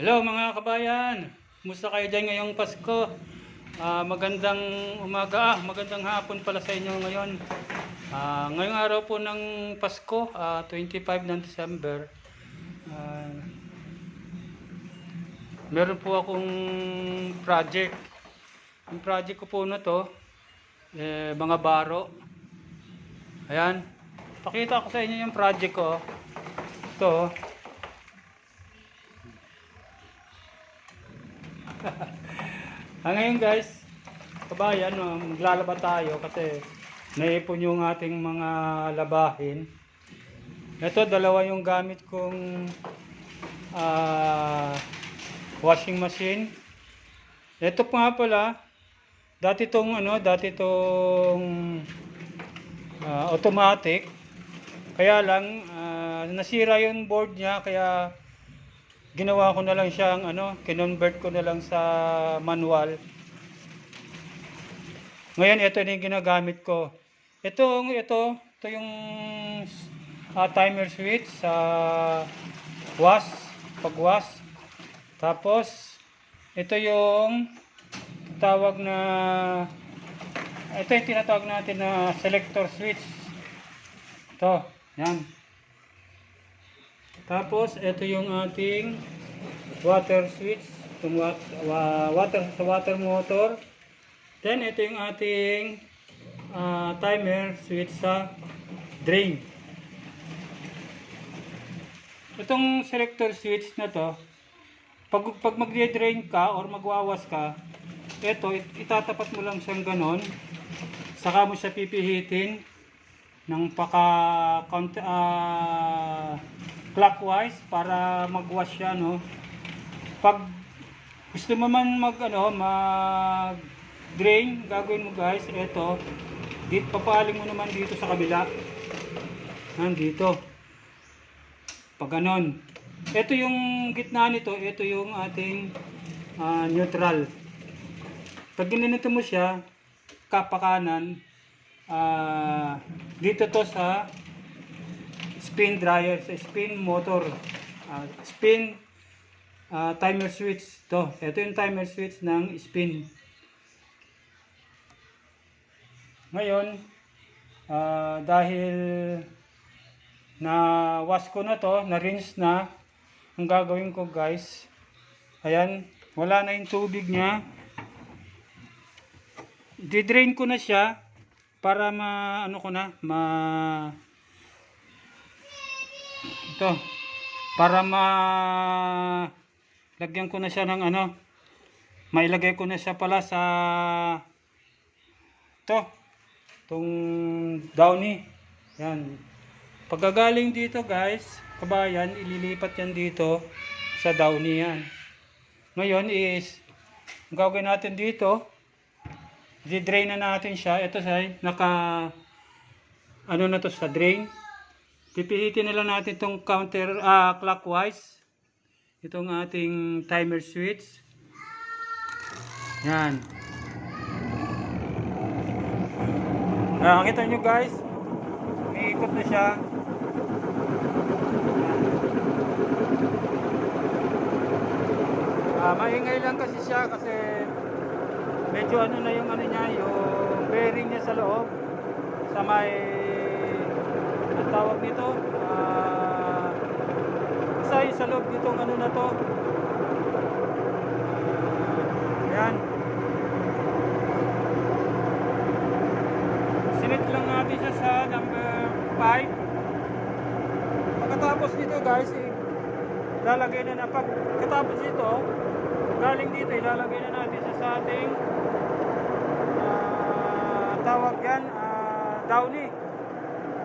Hello mga kabayan, kumusta kayo dyan ngayong Pasko? Ah, magandang umaga, ah, magandang hapon pala sa inyo ngayon. Ah, ngayong araw po ng Pasko, ah, 25 ng December. Ah, meron po akong project. Ang project ko po na to, eh, mga baro. Ayan, pakita ko sa inyo yung project ko. Ito, Ah, ngayon guys, kabayan, no, maglalaba tayo kasi naipon yung ating mga labahin. Ito, dalawa yung gamit kong ah, washing machine. Ito pa pala, dati tong ano, dati tong ah, automatic. Kaya lang, ah, nasira yung board niya, kaya ginawa ko na lang siyang ano, kinonvert ko na lang sa manual. Ngayon ito na yung ginagamit ko. Ito, ito, ito yung ah, timer switch sa wash, pag wash. Tapos ito yung tawag na ito yung tinatawag natin na selector switch. Ito, yan. Tapos, ito yung ating water switch, water sa water motor. Then, ito yung ating ah, timer switch sa drain. Itong selector switch na to, pag, pag magde-drain ka or magwawas ka, ito, it- itatapat mo lang siyang ganon, saka mo siya pipihitin ng paka ah, clockwise para magwash siya no? Pag gusto mo man mag ano mag drain gagawin mo guys ito dito papaling mo naman dito sa kabila. Nandito. Pag ganon. Ito yung gitna nito ito yung ating ah, neutral. Pag ginanito mo siya kapakanan ah dito to sa spin dryer sa spin motor Ah, spin ah, timer switch. To ito yung timer switch ng spin. Ngayon ah, dahil na wash ko na to na rinse na ang gagawin ko guys ayan wala na yung tubig niya. Didrain ko na siya para ma ano ko na ma ito. Para ma lagyan ko na siya ng ano mailagay ko na siya pala sa ito itong downy. Yan. Pagkagaling dito guys kabayan ililipat yan dito sa downy yan. Ngayon is ang gagawin natin dito di-drain na natin siya. Ito sa naka ano na to sa drain Pipihitin na lang natin itong counter ah, clockwise. Itong ating timer switch. Yan. Ah, makita nyo guys. Umiikot na siya. Ah, maingay lang kasi siya kasi medyo ano na yung ano niya, yung bearing niya sa loob sa may tawag nito. Ah isa yung sa loob nitong ano na to. Yan sinit lang natin siya sa number 5 pagkatapos nito guys eh, lalagay na na pag katapos dito galing dito ilalagay na natin siya sa ating ah, tawag yan ah, downy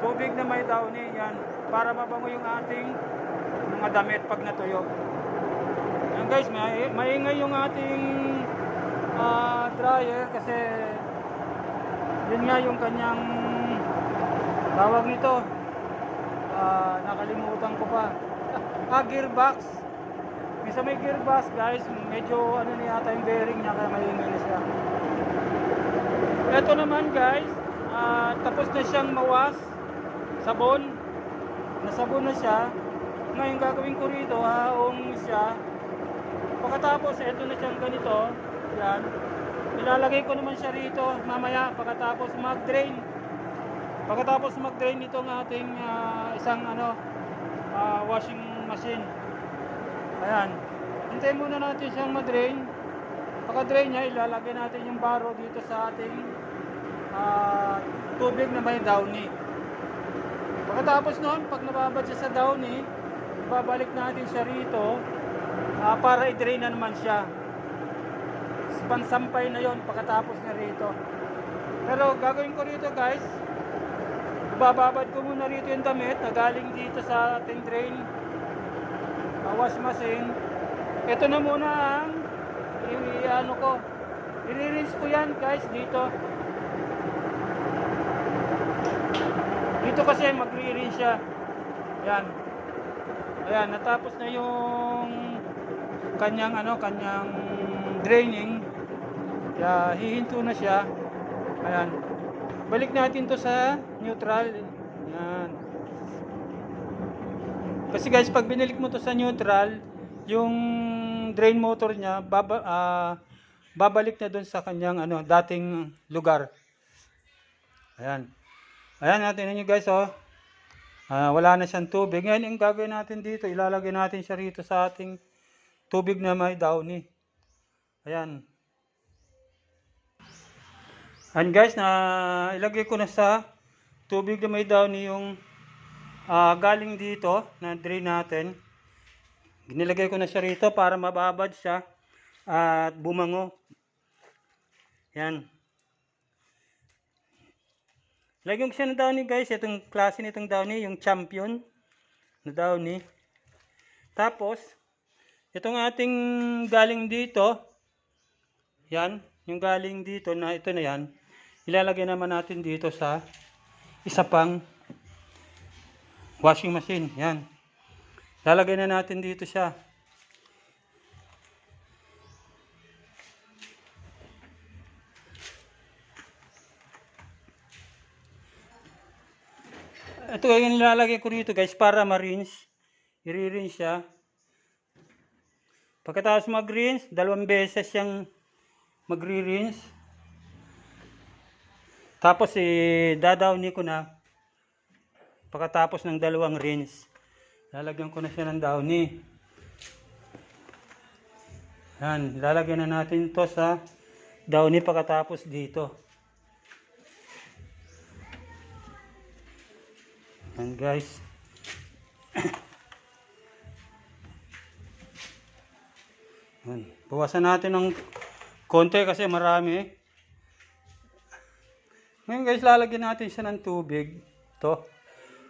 tubig na may downy yan para mabango yung ating mga damit pag natuyo. Yan guys may, maingay yung ating ah, dryer kasi yun nga yung kanyang tawag nito. Ah, nakalimutan ko pa. Ah gearbox. Minsan may gearbox guys medyo ano niya yata yung bearing niya kaya maingay na siya. Ito naman guys ah, tapos na siyang mawas sabon nasabon na siya ngayon gagawin ko rito haong siya Pagkatapos, eto na siyang ganito. Yan. Ilalagay ko naman siya rito mamaya pagkatapos mag-drain. Pagkatapos mag-drain itong ating ah, isang ano ah, washing machine. Ayan. Hintayin muna natin siyang ma-drain. Pagka-drain niya, ilalagay natin yung baro dito sa ating ah, tubig na may downy. Pagkatapos noon, pag nababad siya sa downy, babalik natin siya rito ah, para i-drain na naman siya. Pansampay na yon pagkatapos na rito. Pero gagawin ko rito guys, bababad ko muna rito yung damit na galing dito sa ating drain uh, wash machine. Ito na muna ang i- ano ko. I-rinse ko yan guys dito. Dito kasi magre-rinse siya. Yan. Ayan, natapos na yung kanyang ano, kanyang draining. Kaya hihinto na siya. Ayan. Balik natin to sa neutral. Yan. Kasi guys, pag binalik mo to sa neutral, yung drain motor niya baba, ah, babalik na doon sa kanyang ano, dating lugar. Ayan. Ayan natin niyo guys oh. Ah, wala na siyang tubig. Ngayon, yung gagawin natin dito, ilalagay natin siya rito sa ating tubig na may downy. Ayan. And guys, na ilagay ko na sa tubig na may downy yung ah, galing dito na drain natin. Ginilagay ko na siya rito para mababad siya at bumango. Yan. Lagyan ko siya ng downy guys. Itong klase nitong downy, yung champion na downy. Tapos, itong ating galing dito, yan, yung galing dito na ito na yan, ilalagay naman natin dito sa isa pang washing machine. Yan. Lalagay na natin dito siya. Ito yung nilalagay ko dito guys para ma-rinse. I-rinse siya. Pagkatapos mag-rinse, dalawang beses siyang magre-rinse. Tapos dadawni ko na pagkatapos ng dalawang rinse. Lalagyan ko na siya ng downy. Yan, lalagyan na natin to sa downy pagkatapos dito. Yan guys. Yan. Bawasan natin ng konti kasi marami. Ngayon guys, lalagyan natin siya ng tubig. Ito.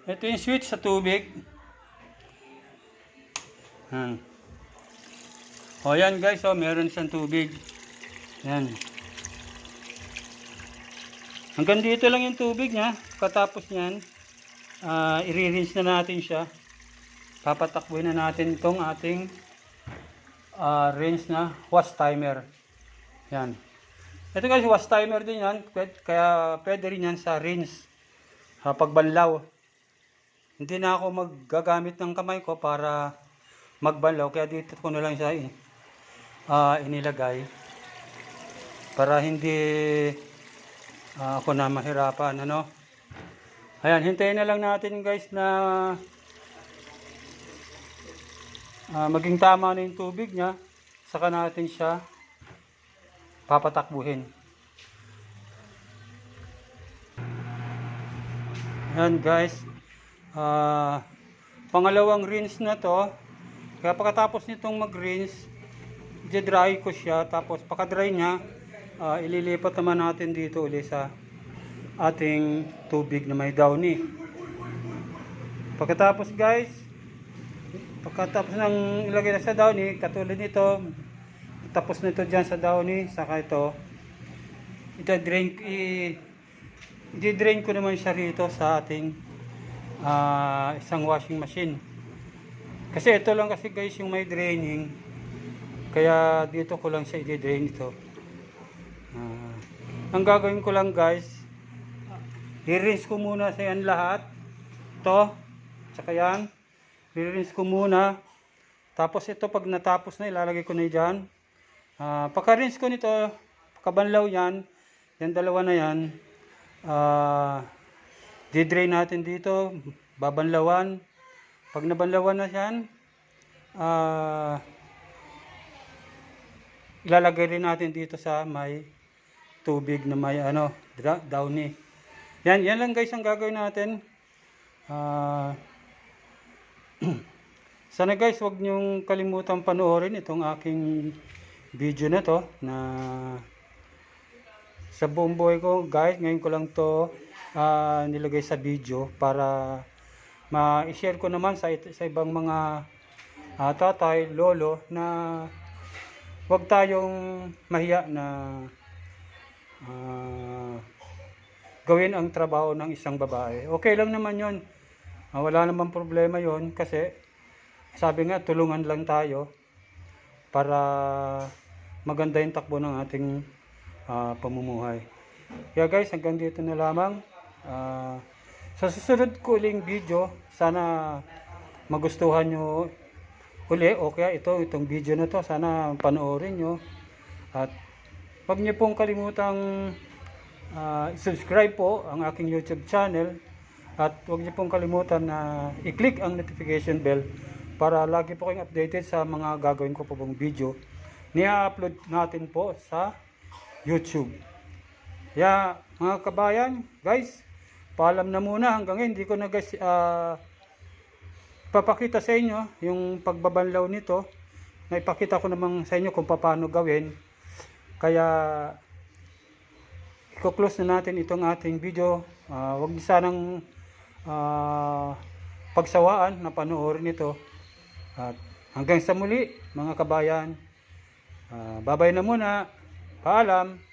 Ito yung switch sa tubig. Yan. O yan guys, oh, meron siyang tubig. Yan. Hanggang dito lang yung tubig niya. Katapos niyan, ah i-rinse na natin siya. Papatakbuhin na natin itong ating ah, rinse na wash timer. Yan. Ito guys, wash timer din yan. Kaya pwede rin yan sa rinse. Uh, pagbanlaw. Hindi na ako maggagamit ng kamay ko para magbanlaw. Kaya dito ko na lang siya ah, inilagay. Para hindi ah, ako na mahirapan. Ano? Ayan, hintayin na lang natin guys na ah, maging tama na yung tubig niya. Saka natin siya papatakbuhin. Yan guys. Ah, pangalawang rinse na to. Kaya pagkatapos nitong mag-rinse, i-dry ko siya. Tapos pagka-dry niya, ah, ililipat naman natin dito ulit sa ating tubig na may downy. Pagkatapos guys, pagkatapos ng ilagay na sa downy, katulad nito, tapos nito dyan sa downy, saka ito, ita-drain, i-drain ko naman siya rito sa ating ah, isang washing machine. Kasi ito lang kasi guys yung may draining, kaya dito ko lang siya i-drain ito. Ah, ang gagawin ko lang guys, i-rinse ko muna sa yan lahat. To, tsaka yan, i-rinse ko muna Tapos ito pag natapos na ilalagay ko na dyan. Ah, pagka-rinse ko nito, kabanlaw yan, yan dalawa na yan. Ah, di-drain natin dito, babanlawan. Pag nabanlawan na yan, ah, ilalagay rin natin dito sa may tubig na may ano, downy. Yan, yan lang guys ang gagawin natin. Ah, sana guys, wag niyong kalimutan panoorin itong aking video na to na sa buong buhay ko guys, ngayon ko lang to ah, nilagay sa video para ma-share ko naman sa, sa ibang mga ah, tatay, lolo na wag tayong mahiya na ah, gawin ang trabaho ng isang babae. Okay lang naman yon. Ah, wala namang problema yon kasi sabi nga tulungan lang tayo para maganda yung takbo ng ating ah, pamumuhay. Kaya guys, hanggang dito na lamang. Ah, sa susunod ko uling video, sana magustuhan nyo uli o kaya ito, itong video na to, sana panoorin nyo. At huwag niyo pong kalimutang ah, subscribe po ang aking YouTube channel at huwag niyo pong kalimutan na i-click ang notification bell para lagi po kayong updated sa mga gagawin ko po pong video. Nia-upload natin po sa YouTube. Kaya mga kabayan, guys, paalam na muna hanggang. Hindi ko na guys ah, papakita sa inyo yung pagbabanlaw nito. Naipakita ko namang sa inyo kung paano gawin. Kaya i-close na natin itong ating video. Ah, wag niyo sanang ah, pagsawaan na panoorin ito. At hanggang sa muli mga kabayan. Ah, babay na muna. Paalam.